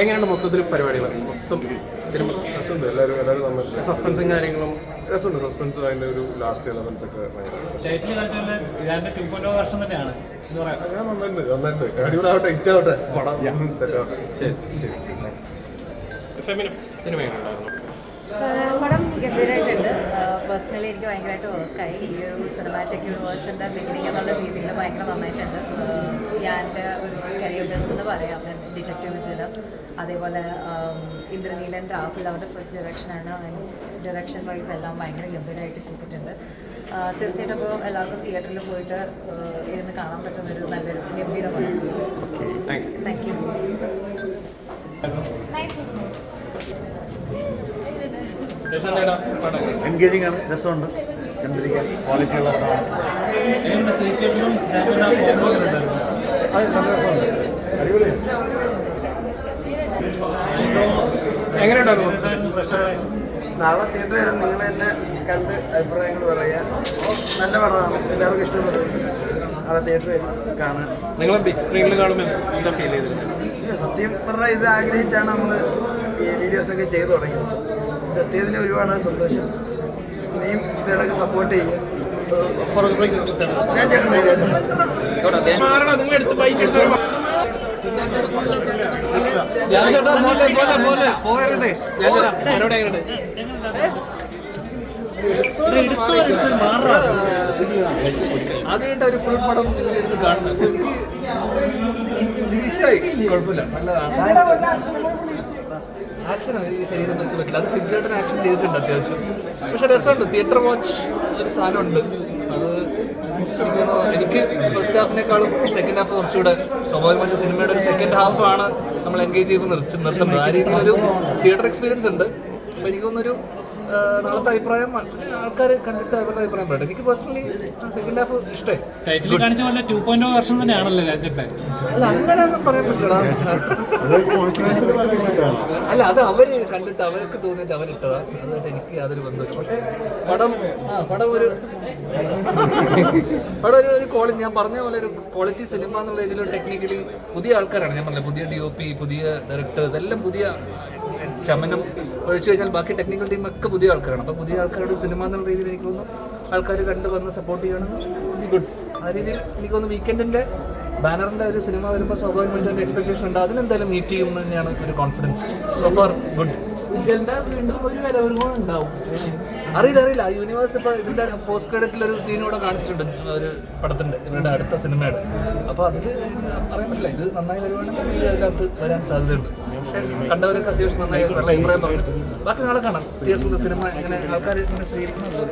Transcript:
എങ്ങനെയാണ് മൊത്തത്തിൽ പരിപാടികൾ? മൊത്തം സിനിമ രസമുണ്ട്. എല്ലാവരും എല്ലാവരും നമ്മൾ സസ്പെൻസും കാര്യങ്ങളും? രസമുണ്ട്. സസ്പെൻസ് അതിന്റെ ഒരു ലാസ്റ്റ് എലമെന്റ്സ് ഒക്കെ നന്നായിട്ടുണ്ട്. നന്നായിട്ടുണ്ട്. അടിപൊളിയാവട്ടെ ഹിറ്റ് ആവട്ടെ. പടം സെറ്റ് ആവട്ടെ. ശരി ശരി സിനിമ എങ്ങനെയുണ്ടായിരുന്നു? ആഹ് പടം ഗംഭീരമായിട്ടുണ്ട് പേഴ്സണലി എനിക്ക് ഭയങ്കരമായിട്ട് വർക്കായി ഈ ഒരു സിനിമാറ്റിക് യൂണിവേഴ്സിന്റെ ബിഗിനിങ് എന്നുള്ള രീതിയിൽ ഭയങ്കര നന്നായിട്ടുണ്ട്. ഞാൻ ഞാന്റെ ഒരു കരിയർ ബെസ്റ്റ് എന്ന് പറയാം. ഡിറ്റക്റ്റീവ് ചിലം അതേപോലെ ഇന്ദ്രനീലൻ രാഹുൽ അവരുടെ ഫസ്റ്റ് ഡയറക്ഷനാണ് ഡയറക്ഷൻ വൈസ് എല്ലാം ഭയങ്കര ഗംഭീരമായിട്ട് ചെയ്തിട്ടുണ്ട്. തീർച്ചയായിട്ടും അപ്പോൾ എല്ലാവർക്കും തിയേറ്ററിൽ പോയിട്ട് ഇരുന്ന് കാണാൻ പറ്റുന്നൊരു നല്ലൊരു ഗംഭീരമാണ്. താങ്ക് യു താങ്ക് യു ശേഷം നേടാം പടം എൻഗേജിങ് ആണ്. രസമുണ്ട്. കണ്ടിരിക്കാൻ ക്വാളിറ്റി ഉള്ള പടമാണ്. അത് നല്ല രസമുണ്ട്. അടിപൊളിയാണ് നാളെ തിയേറ്ററിൽ വരും നിങ്ങൾ എന്നെ കണ്ട് അഭിപ്രായങ്ങൾ പറയുക നല്ല പടമാണ്. എല്ലാവർക്കും ഇഷ്ടപ്പെടും നാളെ തിയേറ്ററിൽ വരും കാണുക നിങ്ങൾ ബിഗ് സ്ക്രീനിൽ കാണുമ്പോൾ എന്താ ഫീൽ ചെയ്തിരുന്നത് സത്യം പറഞ്ഞാൽ ഇത് ആഗ്രഹിച്ചാണ് നമ്മൾ ഈ വീഡിയോസൊക്കെ ചെയ്തു തുടങ്ങിയത്. ഇത് എത്തിയതിന് ഒരുപാട് സന്തോഷം. ഇനിയും ഇതിനൊക്കെ സപ്പോർട്ട് ചെയ്യുക ഞാൻ ചേട്ടൻ പോലെ നിങ്ങൾ എടുത്ത് ബൈക്ക് ഞാൻ എന്നോട് എങ്ങനെയുണ്ട് ആദ്യമായിട്ട് ഒരു ഫുൾ പടം ഇരുന്ന് കാണുന്നത്. എനിക്ക് എനിക്ക് ഇഷ്ടമായി കുഴപ്പമില്ല. നല്ലതാണ്. ആക്ഷൻ ഈ ശരീരം വെച്ച് പറ്റില്ല. അത് സിരിച്ചേട്ടൻ ആക്ഷൻ ചെയ്തിട്ടുണ്ട് അത്യാവശ്യം. പക്ഷെ രസമുണ്ട്. തിയേറ്റർ വാച്ച് ഒരു സാധനമുണ്ട്. അത് എനിക്ക് ഫസ്റ്റ് ഹാഫിനേക്കാളും സെക്കൻഡ് ഹാഫ് കുറച്ചുകൂടെ സ്വാഭാവികമായിട്ട് സിനിമയുടെ ഒരു സെക്കൻഡ് ഹാഫ് ആണ് നമ്മൾ എൻഗേജ് ചെയ്ത് നിർത്തി നിർത്തുന്നത് ആ രീതിയിലൊരു തിയേറ്റർ എക്സ്പീരിയൻസ് ഉണ്ട്. അപ്പം എനിക്ക് തോന്നുന്നൊരു ആ, നാളത്തെ അഭിപ്രായം ആൾക്കാർ കണ്ടിട്ട് അവരുടെ അഭിപ്രായം പറയട്ടെ. എനിക്ക് പേഴ്സണലി സെക്കൻഡ് ഹാഫ് ഇഷ്ടമായി അല്ല അങ്ങനെയൊന്നും പറയാൻ പറ്റില്ലടാ. അല്ല അത് അവർ കണ്ടിട്ട് അവർക്ക് തോന്നിയിട്ട് അവരിട്ടതാ. അതുമായിട്ട് എനിക്ക് യാതൊരു ബന്ധമില്ല പക്ഷേ പടം ആ പടം ഒരു പടം ഒരു ഒരു ക്വാളിറ്റി ഞാൻ പറഞ്ഞ പോലെ ഒരു ക്വാളിറ്റി സിനിമ എന്നുള്ള രീതിയിൽ ടെക്നിക്കലി പുതിയ ആൾക്കാരാണ്. ഞാൻ പറഞ്ഞത് പുതിയ ഡി ഒ പി പുതിയ ഡയറക്ടേഴ്സ് എല്ലാം പുതിയ ചമനം ഒഴിച്ചു കഴിഞ്ഞാൽ ബാക്കി ടെക്നിക്കൽ ടീം ഒക്കെ പുതിയ ആൾക്കാരാണ്. അപ്പോൾ പുതിയ ആൾക്കാരുടെ സിനിമ എന്നുള്ള രീതിയിൽ എനിക്ക് തോന്നുന്നു ആൾക്കാർ കണ്ട് വന്ന് സപ്പോർട്ട് ചെയ്യണമെന്ന് ഗുഡ് ആ രീതിയിൽ എനിക്ക് തോന്നുന്നു വീക്കെൻഡിന്റെ ബാനറിന്റെ ഒരു സിനിമ വരുമ്പോൾ സ്വാഭാവികമായിട്ടും എക്സ്പെക്ടേഷൻ ഉണ്ട്. അതിനെന്തായാലും മീറ്റ് ചെയ്യുമെന്ന് തന്നെയാണ് ഒരു കോൺഫിഡൻസ് സോ ഫാർ ഗുഡ് അറിയില്ല അറിയില്ല. യൂണിവേഴ്സ് ഇപ്പൊ ഇതിന്റെ പോസ്റ്റ് ക്രെഡിറ്റിൽ ഒരു സീൻ കൂടെ കാണിച്ചിട്ടുണ്ട്. ഒരു പടത്തിന്റെ ഇവരുടെ അടുത്ത സിനിമയുടെ. അപ്പൊ അതിൽ അറിയാൻ പറ്റില്ല. ഇത് നന്നായി വരുവാണെങ്കിൽ അതിനകത്ത് വരാൻ സാധ്യതയുണ്ട്. കണ്ടവരൊക്കെ അത്യാവശ്യം നന്നായി നല്ല അഭിപ്രായം പറഞ്ഞു. ബാക്കി നാളെ കാണാം. തിയേറ്ററിൽ സിനിമ എങ്ങനെ ആൾക്കാർ ഇങ്ങനെ സ്വീകരിക്കുന്നത്